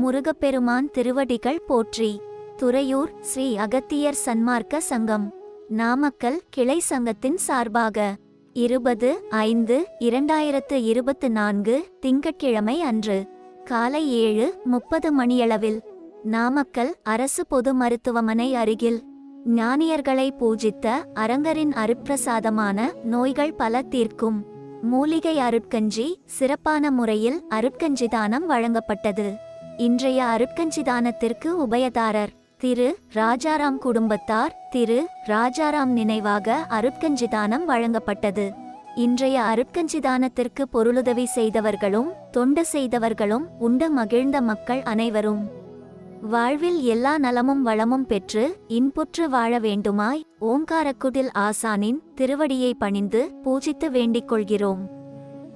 முருகப்பெருமான் திருவடிகள் போற்றி. துறையூர் ஸ்ரீ அகத்தியர் சன்மார்க்க சங்கம். நாமக்கல் கிளை சங்கத்தின் சார்பாக இருபது ஐந்து இரண்டாயிரத்து இருபத்து நான்கு திங்கட்கிழமை அன்று காலை ஏழு முப்பது மணியளவில் நாமக்கல் அரசு பொது மருத்துவமனை அருகில் ஞானியர்களை பூஜித்த அரங்கரின் அருட்பிரசாதமான நோய்கள் பல தீர்க்கும் மூலிகை அருட்கஞ்சி சிறப்பான முறையில் அருட்கஞ்சி தானம் வழங்கப்பட்டது. இன்றைய அருட்கஞ்சிதானத்திற்கு உபயதாரர். திரு ராஜாராம் குடும்பத்தார் திரு ராஜாராம் நினைவாக அருட்கஞ்சிதானம் வழங்கப்பட்டது. இன்றைய அருட்கஞ்சிதானத்திற்கு பொருளுதவி செய்தவர்களும் தொண்டு செய்தவர்களும் உண்டு மகிழ்ந்த மக்கள் அனைவரும். வாழ்வில் எல்லா நலமும் வளமும் பெற்று இன்புற்று வாழ வேண்டுமாய் ஓங்காரக்குடில் ஆசானின் திருவடியை பணிந்து பூஜித்து வேண்டிக் கொள்கிறோம்.